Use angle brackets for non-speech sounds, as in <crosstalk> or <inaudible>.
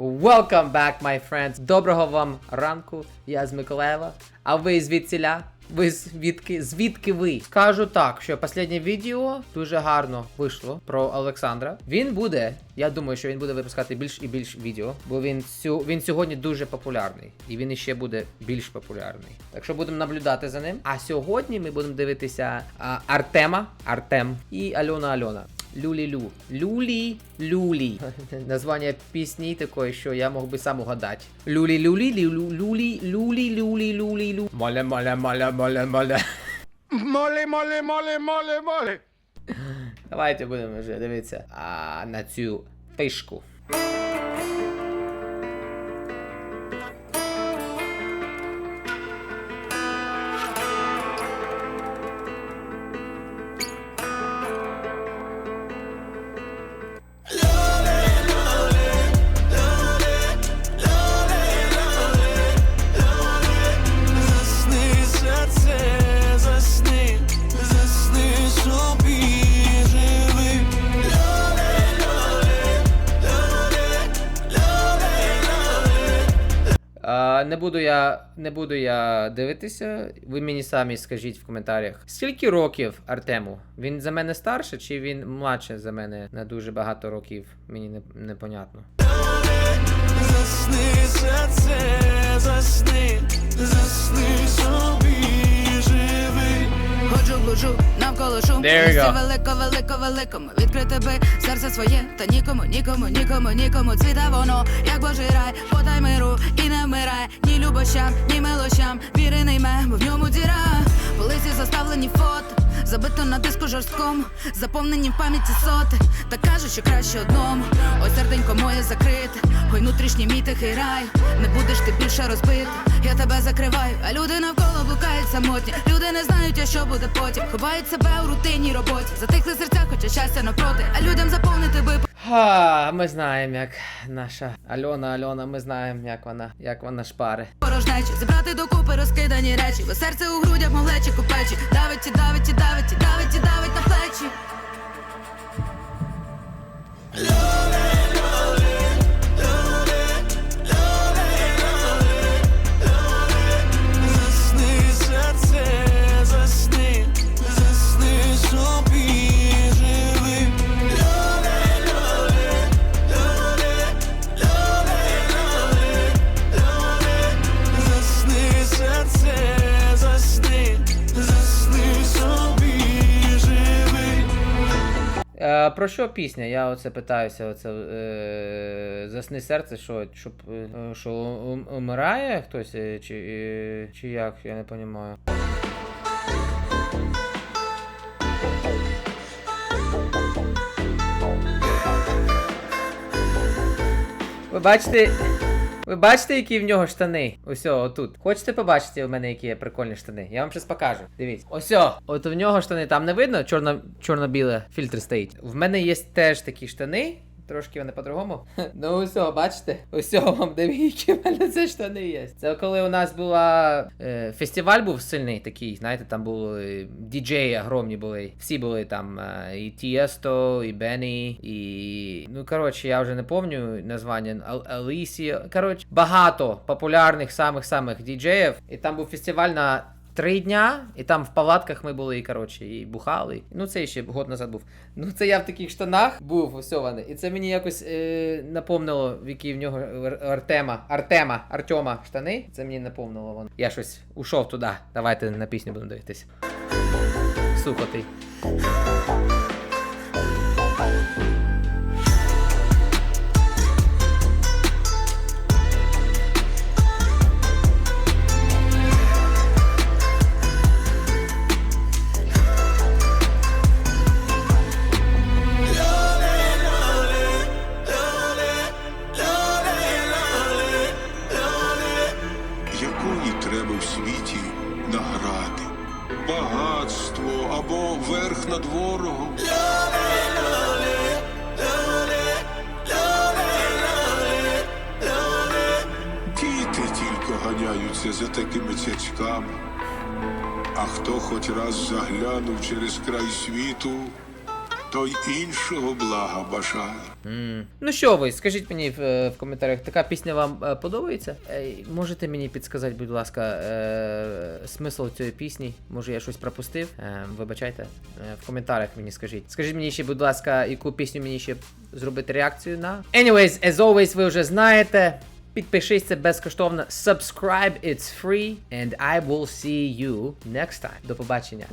Welcome back, my friends. Доброго вам ранку. Я з Миколаєва. А ви звідсіля? Ви звідки? Звідки ви? Скажу так, що останнє відео дуже гарно вийшло про Олександра. Він буде, я думаю, що він буде випускати більш і більш відео, бо він сю, він сьогодні дуже популярний, і він іще буде більш популярний. Так що будемо наблюдати за ним. А сьогодні ми будемо дивитися а, Артема, Артем і Альона Альона. Люлі-лю. Люлі Люлі. Названня пісні такої, що я мог би сам угадати. Люлі-люлі, лю- люлі, люлі, люлі, люлі, лю. Моля, моля, моля, моля, моля. Молі, молі, молі, молі, молі. Давайте будемо вже дивитися а, на цю фишку. А, не буду я не буду я дивитися. Ви мені самі скажіть в коментарях. Скільки років Артему? Він за мене старше чи він младше за мене на дуже багато років? Мені не, непонятно. Засни, серце, засни, засни собі живи. Ходжу, блужу, навколо шум There go. велико, велико, великому Відкрите би серце своє Та нікому, нікому, нікому, нікому Цвіте воно, як божий рай Любощам, ні милощам Віри не йме, бо в ньому діра. Полиці заставлені фото Забито на диску жорсткому Заповнені в пам'яті соти Та кажуть, що краще одному. Ось серденько моє закрите Ой, внутрішній мій тихий рай. Не будеш ти більше розбити Я тебе закриваю, а люди навколо блукають самотні Люди не знають, а що буде потім. Ховають себе у рутинній роботі. Затихли серця, хоча щастя напроти А людям заповнити би Ха, ми знаємо, як наша Альона Альона, ми знаємо, як вона, як вона шпари. порожнечі Зібрати докупи розкидані речі Бо серце у грудях моглечі купечі. Давить і давить і давить і давить і давить на плечі. Засни, Е, про що пісня? Я оце питаюся, оце е, засни серце, що, щоб, е, що умирає хтось, е, чи, е, чи як, я не розумію. Ви бачите. Ви бачите, які в нього штани? Ось отут. Хочете побачити у мене, які є прикольні штани? Я вам щось покажу. Дивіться. Ось от в нього штани там не видно, чорно, чорно-біле фільтр стоїть. В мене є теж такі штани. Трошки вони по-другому. <laughs> Ну ось, о, бачите? Ось о, вам які в мене це штани є. Це коли у нас була е, фестиваль був сильний такий, знаєте, там були діджеї огромні були. Всі були там е, і Тіесто, і Бенні, і. Ну, коротше, я вже не пам'ятаю названня Ал- Алісія. Коротше, багато популярних самих-самих діджеїв. І там був фестиваль на. Три дня, і там в палатках ми були, і коротше, і бухали. Ну, це ще год назад був. Ну, це я в таких штанах був усьований. І це мені якось е, напомнило, в які в нього Артема, Артема, Артема штани. Це мені напомнило воно. Я щось ушов туди. Давайте на пісню будемо дивитися. Сухотий. Награди? Багатство або верх над ворогом? Діти тільки ганяються за такими цяцьками. А хто хоч раз заглянув через край світу, то й іншого блага бажаю. М. Ну що ви, скажіть мені в, е, в коментарях, така пісня вам е, подобається? Е, можете мені підсказати, будь ласка, е, смисл цієї пісні? Може я щось пропустив? Е, вибачайте. Е, в коментарях мені скажіть. Скажіть мені ще, будь ласка, яку пісню мені ще зробити реакцію на. Anyways, as always, ви вже знаєте. Підпишись, це безкоштовно. Subscribe, it's free. And I will see you next time. До побачення.